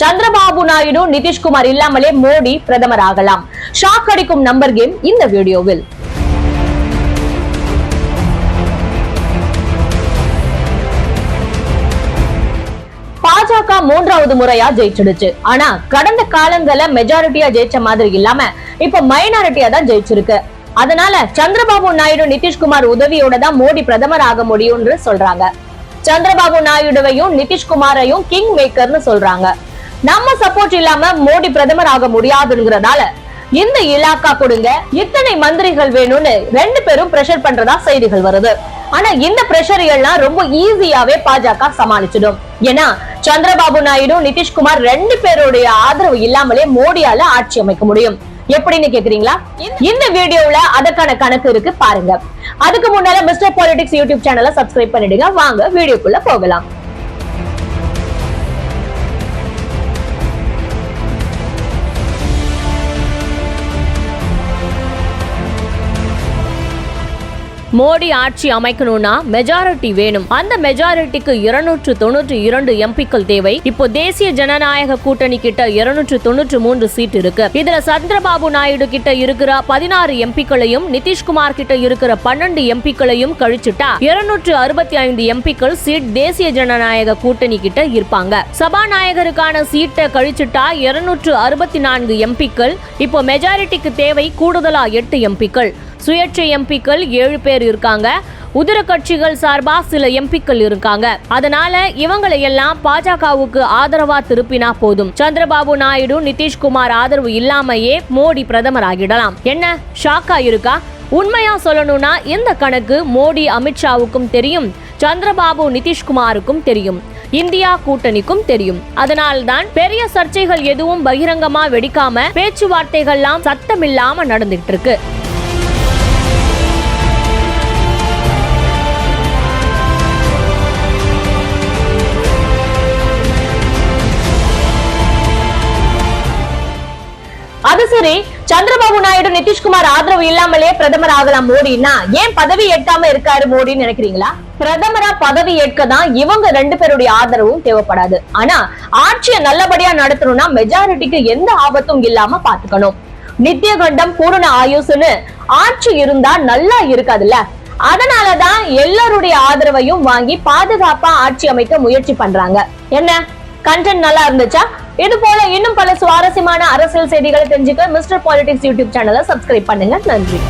சந்திரபாபு நாயுடு நிதிஷ்குமார் இல்லாமலே மோடி பிரதமர் ஆகலாம். ஷாக் அடிக்கும் நம்பர் கேம் இந்த வீடியோவில். பாஜக மூன்றாவது முறையா ஜெயிச்சிடுச்சு. ஆனா கடந்த காலங்கள மெஜாரிட்டியா ஜெயிச்ச மாதிரி இல்லாம இப்ப மைனாரிட்டியா தான் ஜெயிச்சிருக்கு. அதனால சந்திரபாபு நாயுடு நிதிஷ்குமார் உதவியோட தான் மோடி பிரதமர் ஆக முடியும்னு சொல்றாங்க. சந்திரபாபு நாயுடுவையும் நிதிஷ்குமாரையும் கிங் மேக்கர்னு சொல்றாங்க. நம்ம சப்போர்ட் இல்லாம மோடி பிரதமர் ஆக முடியாதுங்கிறதால இந்த இலாக்கா கொடுங்க இத்தனை மந்திரிகள் வேணும்னு ரெண்டு பேரும் பிரஷர் பண்றதா செய்திகள் வருது. ஆனா இந்த பிரஷர் எல்லாம் ரொம்ப ஈஸியாவே பாஜக சமாளிச்சிடும். ஏன்னா சந்திரபாபு நாயுடு நிதிஷ்குமார் ரெண்டு பேருடைய ஆதரவு இல்லாமலே மோடியால ஆட்சி அமைக்க முடியும். எப்படின்னு கேக்குறீங்களா? இந்த வீடியோல அதற்கான கணக்கு இருக்கு பாருங்க. அதுக்கு முன்னால மிஸ்டர் பாலிடிக்ஸ் யூடியூப் சேனலை சப்ஸ்கிரைப் பண்ணிடுங்க. வாங்க வீடியோக்குள்ள போகலாம். மோடி ஆட்சி அமைக்கணும்னா மெஜாரிட்டி வேணும். அந்த மெஜாரிட்டிக்கு இருநூற்று தொண்ணூற்று இரண்டு எம்பிக்கள் தேவை. இப்போ தேசிய ஜனநாயக கூட்டணி கிட்ட இருநூற்று தொண்ணூற்று மூன்று சீட் இருக்கு. இதுல சந்திரபாபு நாயுடு கிட்ட இருக்கிற பதினாறு எம்பிக்களையும் நிதிஷ்குமார் கிட்ட இருக்கிற பன்னெண்டு எம்பிக்களையும் கழிச்சுட்டா இருநூற்று அறுபத்தி ஐந்து எம்பிக்கள் சீட் தேசிய ஜனநாயக கூட்டணி கிட்ட இருப்பாங்க. சபாநாயகருக்கான சீட்டை கழிச்சுட்டா இருநூற்று அறுபத்தி நான்கு எம்பிக்கள். இப்போ மெஜாரிட்டிக்கு தேவை கூடுதலா எட்டு எம்பிக்கள். சுயேட்சை எம்பிக்கள் ஏழு பேர் இருக்காங்க. உதிர கட்சிகள் சார்பா சில எம்பிக்கள் இருக்காங்க. அதனால இவங்களை எல்லாம் பாஜகவுக்கு ஆதரவா திருப்பினா போதும். சந்திரபாபு நாயுடு நிதிஷ்குமார் ஆதரவு இல்லாமையே மோடி பிரதமர் ஆகிடலாம். என்ன ஷாக்கா இருக்கா? உண்மையா சொல்லணும்னா இந்த கணக்கு மோடி அமித்ஷாவுக்கும் தெரியும். சந்திரபாபு நிதிஷ்குமாருக்கும் தெரியும். இந்தியா கூட்டணிக்கும் தெரியும். அதனால்தான் பெரிய சர்ச்சைகள் எதுவும் பகிரங்கமா வெடிக்காம பேச்சுவார்த்தைகள்லாம் சத்தமில்லாம நடந்துட்டு இருக்கு. அது சரி. சந்திரபாபு நாயுடு நிதிஷ்குமார் ஆதரவு இல்லாமலே பிரதமர் ஆகலாம் மோடினா ஏன் பதவி ஏற்காம இருக்காரு மோடின்னு நினைக்கிறீங்களா? பிரதமரா பதவி ஏற்க தான் இவங்க ரெண்டு பேருடைய ஆதரவும் தேவைப்படாது. ஆனா ஆட்சியை நல்லபடியா நடத்தணும்னா மெஜாரிட்டிக்கு எந்த ஆபத்தும் இல்லாம பாத்துக்கணும். நித்திய கண்டம் பூரண ஆயுசுன்னு ஆட்சி இருந்தா நல்லா இருக்காதுல்ல. அதனாலதான் எல்லாருடைய ஆதரவையும் வாங்கி பாதுகாப்பா ஆட்சி அமைக்க முயற்சி பண்றாங்க. என்ன? கண்டென்ட் நல்லா இருந்துச்சா? இது போல இன்னும் பல சுவாரஸ்யமான அரசியல் செய்திகளை தெரிஞ்சுக்க மிஸ்டர் பாலிடிக்ஸ் யூடியூப் சேனலை சப்ஸ்கிரைப் பண்ணுங்க. நன்றி.